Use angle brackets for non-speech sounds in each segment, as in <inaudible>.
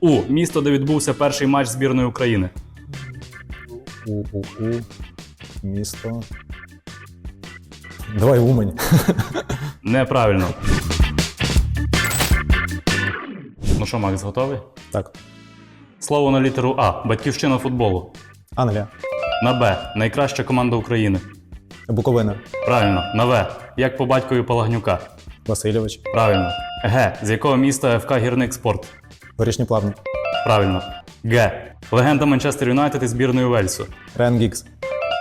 У. Місто, де відбувся перший матч збірної України. У-у-у. Місто. Давай Умань. <laughs> Неправильно. Ну що, Макс, готовий? Так. Слово на літеру А. Батьківщина футболу. Англія. На Б. Найкраща команда України. Буковина. Правильно. На В. Як по батькові Палагнюка. Васильович. Правильно. Г. З якого міста ФК Гірник Спорт. Горішні плавні. Правильно. Г. Легенда Манчестер Юнайтед і збірної Вельсу. Рен Гікс.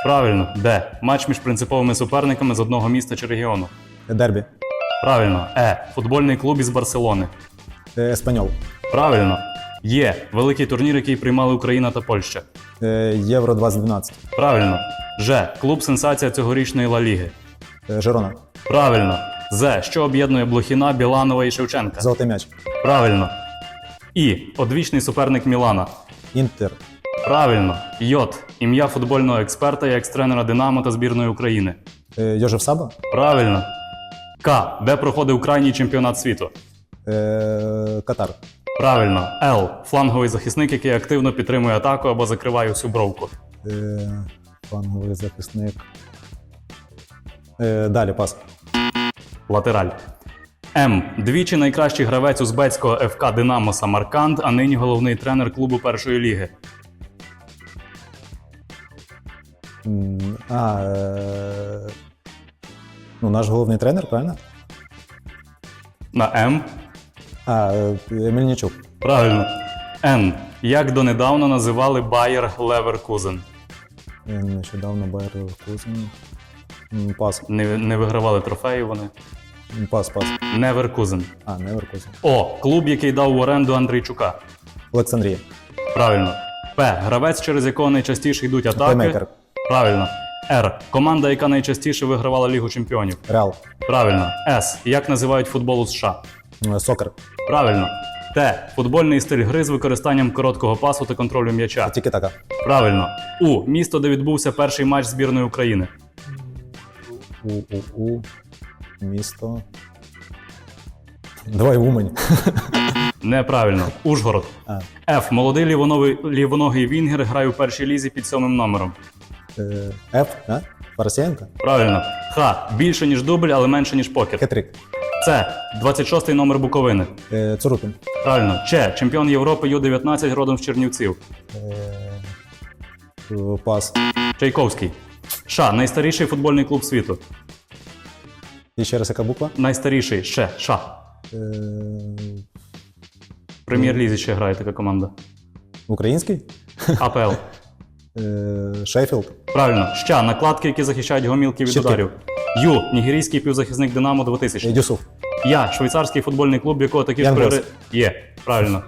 Правильно. Д. Матч між принциповими суперниками з одного міста чи регіону. Дербі. Правильно. Е. Футбольний клуб із Барселони. Е, Еспаньол. Правильно. Є. Великий турнір, який приймали Україна та Польща. Е, Євро 2012. Правильно. Ж. Клуб сенсація цьогорічної Ла Ліги. Е, Жирона. Правильно. З. Що об'єднує Блохіна, Біланова і Шевченка. Золотий м'яч. Правильно. І. Одвічний суперник Мілана. Інтер. Правильно. Йот. Ім'я футбольного експерта і екс-тренера Динамо та збірної України. Е, Йожев Саба. Правильно. К. Де проходив крайній чемпіонат світу. Е, Катар. Правильно. Л. Фланговий захисник, який активно підтримує атаку або закриває всю бровку. Е, Фланговий захисник. Е, Далі пас. Латераль. М. Двічі найкращий гравець узбецького ФК Динамо Самарканд, а нині головний тренер клубу першої ліги. М, А, е, ну, наш головний тренер, правильно? На М. А, е, Мельничук. Правильно. Н. Як донедавна називали Байер Леверкузен. Е, Нещодавно Байер Кузен. М, Пас. Не, не вигравали трофеї вони. Пас, пас. Неверкузен. А, не Веркузен. О. Клуб, який дав в оренду Андрійчука. Олександрія. Правильно. П. Гравець, через якого найчастіше йдуть атаки. Плеймейкер. Правильно. Р. Команда, яка найчастіше вигравала Лігу чемпіонів. Реал. Правильно. С. Як називають футбол у США. Е, Сокер. Правильно. Т. Футбольний стиль гри з використанням короткого пасу та контролю м'яча. Тільки така. Правильно. У. Місто, де відбувся перший матч збірної України. У-у-у. Місто. Давай Умань. <laughs> Неправильно. Ужгород. А, Ф. Молодий лівоновий, лівоногий Вінгер грає у першій лізі під сьомим номером. е, Ф, а? Парасієнко? Правильно. Х. Більше, ніж дубль, але менше, ніж покер. Хетрик. С. 26-й номер Буковини. Е, Цурупін. Правильно. Ч. Чемпіон Європи Ю-19 родом з Чернівців. Е, Пас. Чайковський. Ш. Найстаріший футбольний клуб світу. І ще раз яка буква? Найстаріший ще Ш. Е, В прем'єр-лізі ще грає така команда. Український? АПЛ. Е, Шеффілд. Правильно. Ща. Накладки, які захищають гомілки від Щитки. ударів. Ю. Нігерійський півзахисник Динамо 2000. Е, Дюсуф. Я. Швейцарський футбольний клуб, якого такі ж Ян Є. Правильно.